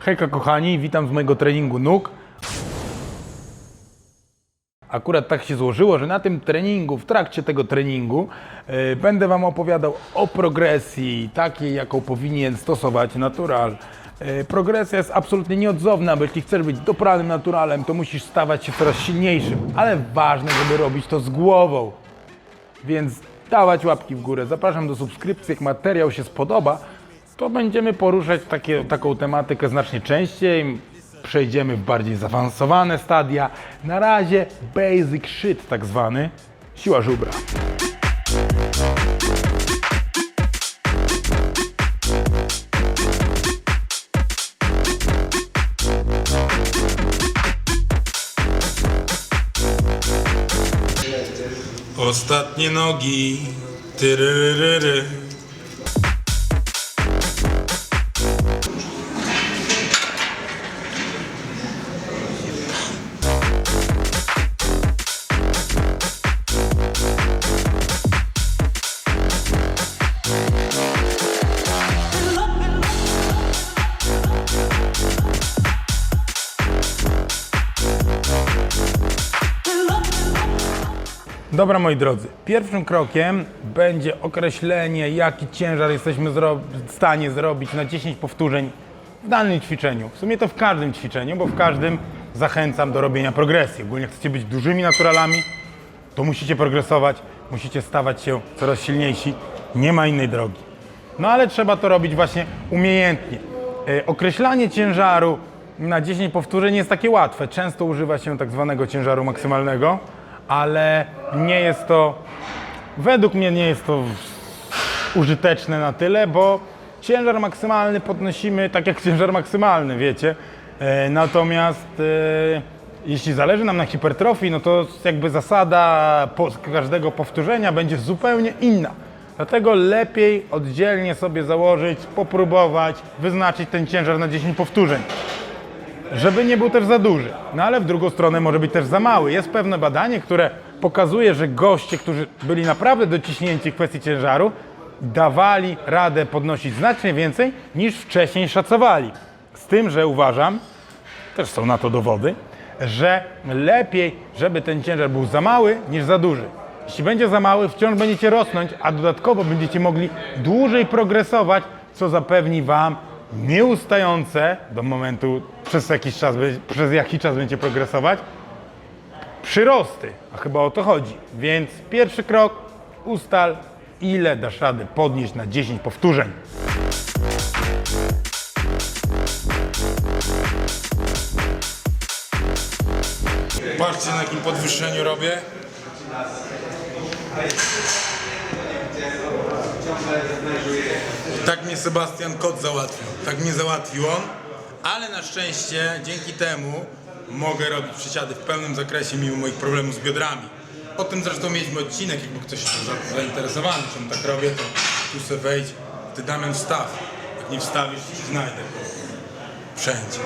Hejka kochani, witam z mojego treningu nóg. Akurat tak się złożyło, że na tym treningu, w trakcie tego treningu, e, będę Wam opowiadał o progresji, takiej, jaką powinien stosować natural. E, progresja jest absolutnie nieodzowna, bo jeśli chcesz być dopranym naturalem, to musisz stawać się coraz silniejszym, ale ważne, żeby robić to z głową. Więc dawać łapki w górę. Zapraszam do subskrypcji. Jak materiał się spodoba, to będziemy poruszać takie, taką tematykę znacznie częściej. Przejdziemy w bardziej zaawansowane stadia. Na razie basic shit tak zwany. Siła żubra. Ostatnie nogi. Tyryryryry. Dobra, moi drodzy, pierwszym krokiem będzie określenie, jaki ciężar jesteśmy w stanie zrobić na 10 powtórzeń w danym ćwiczeniu. W sumie to w każdym ćwiczeniu, bo w każdym zachęcam do robienia progresji. Ogólnie chcecie być dużymi naturalami, to musicie progresować, musicie stawać się coraz silniejsi. Nie ma innej drogi. No ale trzeba to robić właśnie umiejętnie. E, określanie ciężaru na 10 powtórzeń jest takie łatwe. Często używa się tak zwanego ciężaru maksymalnego, ale nie jest to, według mnie nie jest to użyteczne na tyle, bo ciężar maksymalny podnosimy tak jak ciężar maksymalny, wiecie. E, natomiast e, jeśli zależy nam na hipertrofii, no to jakby zasada każdego powtórzenia będzie zupełnie inna. Dlatego lepiej oddzielnie sobie założyć, popróbować, wyznaczyć ten ciężar na 10 powtórzeń żeby nie był też za duży. No ale w drugą stronę może być też za mały. Jest pewne badanie, które pokazuje, że goście, którzy byli naprawdę dociśnięci w kwestii ciężaru, dawali radę podnosić znacznie więcej niż wcześniej szacowali. Z tym, że uważam, też są na to dowody, że lepiej, żeby ten ciężar był za mały niż za duży. Jeśli będzie za mały, wciąż będziecie rosnąć, a dodatkowo będziecie mogli dłużej progresować, co zapewni Wam nieustające do momentu, przez jakiś czas, przez jaki czas będziecie progresować, przyrosty. A chyba o to chodzi. Więc pierwszy krok, ustal, ile dasz radę podnieść na 10 powtórzeń. Patrzcie na jakim podwyższeniu robię. Tak mnie Sebastian Kot załatwił. Tak mnie załatwił on, ale na szczęście dzięki temu mogę robić przysiady w pełnym zakresie mimo moich problemów z biodrami. O tym zresztą mieliśmy odcinek, jakby ktoś za- zainteresowany, czym tak robię, to tu se wejdź, ty Damian wstaw. Jak nie wstawisz, to się znajdę. Wszędzie.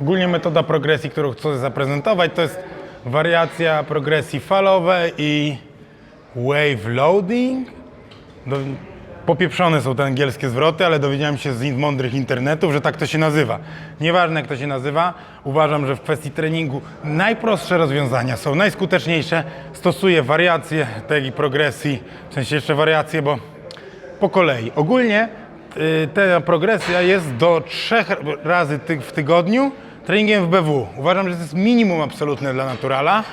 Ogólnie metoda progresji, którą chcę zaprezentować, to jest wariacja progresji falowej i wave loading. Do, popieprzone są te angielskie zwroty, ale dowiedziałem się z mądrych internetów, że tak to się nazywa. Nieważne jak to się nazywa, uważam, że w kwestii treningu najprostsze rozwiązania są najskuteczniejsze. Stosuję wariacje tej progresji, w sensie jeszcze wariacje, bo po kolei. Ogólnie ta progresja jest do trzech razy w tygodniu treningiem w BW. Uważam, że to jest minimum absolutne dla naturala,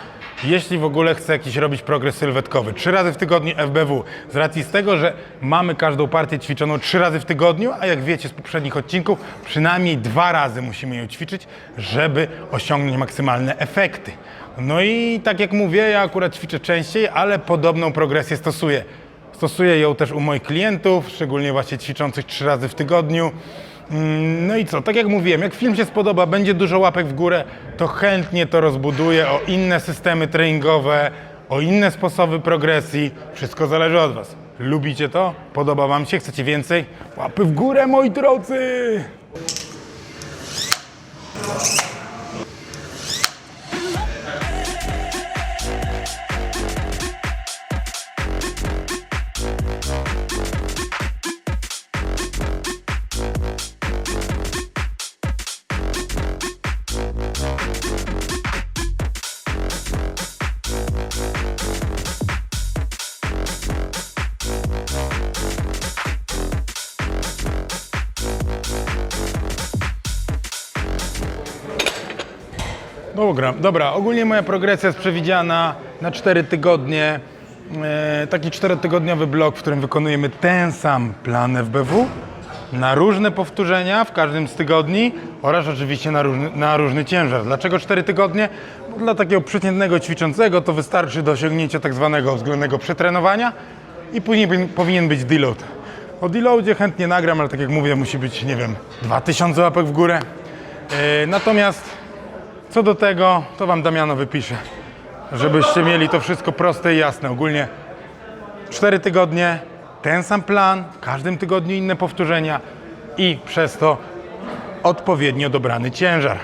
jeśli w ogóle chce jakiś robić progres sylwetkowy. Trzy razy w tygodniu FBW. Z racji z tego, że mamy każdą partię ćwiczoną trzy razy w tygodniu, a jak wiecie z poprzednich odcinków, przynajmniej dwa razy musimy ją ćwiczyć, żeby osiągnąć maksymalne efekty. No i tak jak mówię, ja akurat ćwiczę częściej, ale podobną progresję stosuję. Stosuję ją też u moich klientów, szczególnie właśnie ćwiczących trzy razy w tygodniu. Mm, No i co, tak jak mówiłem, jak film się spodoba, będzie dużo łapek w górę, to chętnie to rozbuduję o inne systemy treningowe, o inne sposoby progresji. Wszystko zależy od Was. Lubicie to? Podoba Wam się? Chcecie więcej? Łapy w górę, moi drodzy! Dobra, dobra, ogólnie moja progresja jest przewidziana na 4 tygodnie. E, taki 4-tygodniowy blok, w którym wykonujemy ten sam plan FBW na różne powtórzenia w każdym z tygodni oraz oczywiście na różny, na różny ciężar. Dlaczego 4 tygodnie? Bo dla takiego przeciętnego ćwiczącego to wystarczy do osiągnięcia tak zwanego względnego przetrenowania i później powin- powinien być deload. O deloadzie chętnie nagram, ale tak jak mówię, musi być, nie wiem, 2000 łapek w górę. E, natomiast co do tego, to wam Damiano wypisze, żebyście mieli to wszystko proste i jasne. Ogólnie 4 tygodnie, ten sam plan, w każdym tygodniu inne powtórzenia i przez to odpowiednio dobrany ciężar.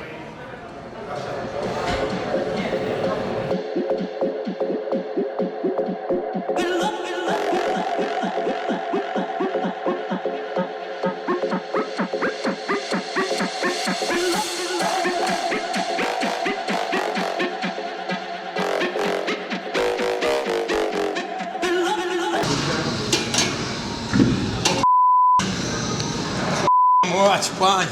Yavaş, bağın.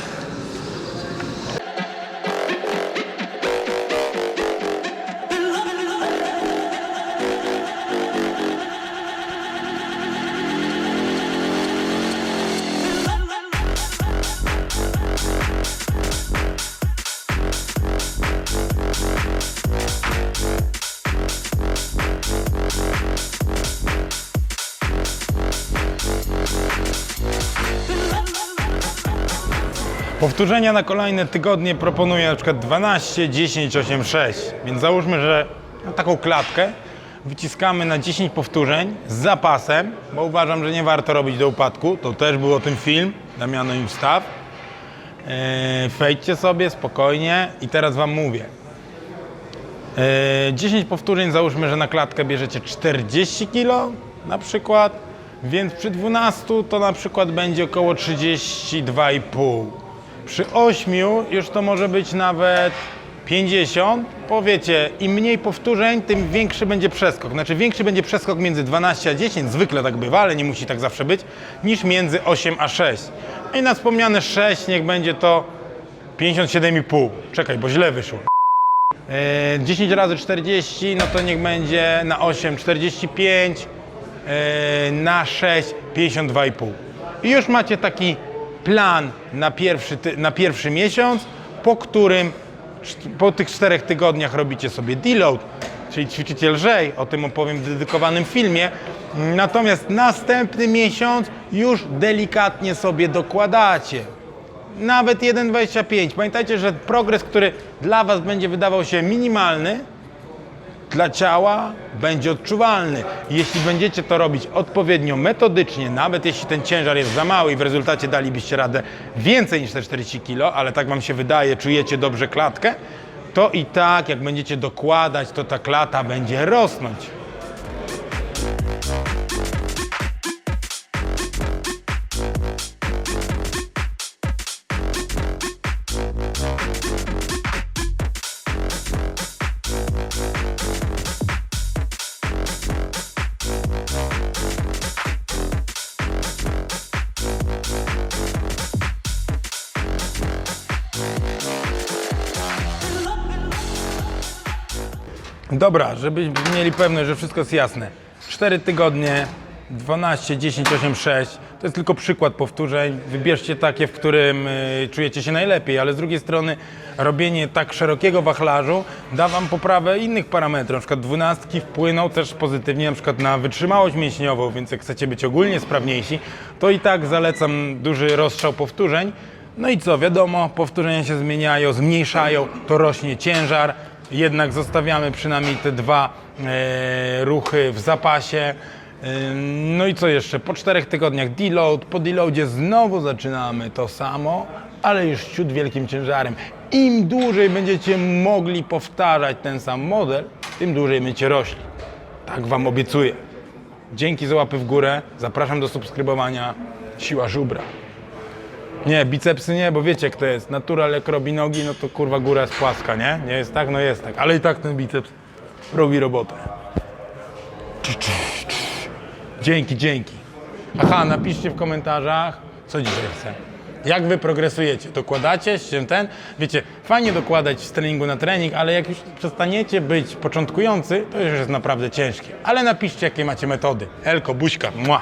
Powtórzenia na kolejne tygodnie proponuję na przykład 12, 10, 8, 6. Więc załóżmy, że taką klatkę wyciskamy na 10 powtórzeń z zapasem, bo uważam, że nie warto robić do upadku. To też był o tym film, Damiano im wstaw. Yy, sobie spokojnie i teraz Wam mówię. Yy, 10 powtórzeń, załóżmy, że na klatkę bierzecie 40 kg na przykład, więc przy 12 to na przykład będzie około 32,5. Przy 8 już to może być nawet 50. Powiecie, im mniej powtórzeń, tym większy będzie przeskok. Znaczy większy będzie przeskok między 12 a 10, zwykle tak bywa, ale nie musi tak zawsze być, niż między 8 a 6. No I na wspomniane 6 niech będzie to 57,5. Czekaj, bo źle wyszło. E, 10 razy 40, no to niech będzie na 8 45, e, na 6 52,5. I już macie taki plan na pierwszy, na pierwszy miesiąc, po którym po tych czterech tygodniach robicie sobie deload, czyli ćwiczycie lżej, o tym opowiem w dedykowanym filmie. Natomiast następny miesiąc już delikatnie sobie dokładacie nawet 1,25. Pamiętajcie, że progres, który dla Was będzie wydawał się minimalny, dla ciała będzie odczuwalny. Jeśli będziecie to robić odpowiednio metodycznie, nawet jeśli ten ciężar jest za mały i w rezultacie dalibyście radę więcej niż te 40 kg, ale tak Wam się wydaje, czujecie dobrze klatkę, to i tak, jak będziecie dokładać, to ta klata będzie rosnąć. Dobra, żebyśmy mieli pewność, że wszystko jest jasne. 4 tygodnie, 12, 10, 8, 6. To jest tylko przykład powtórzeń. Wybierzcie takie, w którym y, czujecie się najlepiej, ale z drugiej strony robienie tak szerokiego wachlarzu da Wam poprawę innych parametrów. Na przykład dwunastki wpłyną też pozytywnie na przykład na wytrzymałość mięśniową, więc jak chcecie być ogólnie sprawniejsi, to i tak zalecam duży rozstrzał powtórzeń. No i co, wiadomo, powtórzenia się zmieniają, zmniejszają, to rośnie ciężar, jednak zostawiamy przynajmniej te dwa e, ruchy w zapasie. Ym, No i co jeszcze? Po czterech tygodniach deload, po deloadzie znowu zaczynamy to samo, ale już ciut wielkim ciężarem. Im dłużej będziecie mogli powtarzać ten sam model, tym dłużej będziecie rośli. Tak Wam obiecuję. Dzięki za łapy w górę. Zapraszam do subskrybowania. Siła żubra. Nie, bicepsy nie, bo wiecie jak to jest. Natural jak robi nogi, no to kurwa góra jest płaska, nie? Nie jest tak? No jest tak. Ale i tak ten biceps robi robotę. Dzięki, dzięki. Aha, napiszcie w komentarzach, co dzisiaj chcę. Jak wy progresujecie? Dokładacie się ten? Wiecie, fajnie dokładać z treningu na trening, ale jak już przestaniecie być początkujący, to już jest naprawdę ciężkie. Ale napiszcie, jakie macie metody. Elko, buźka, mła.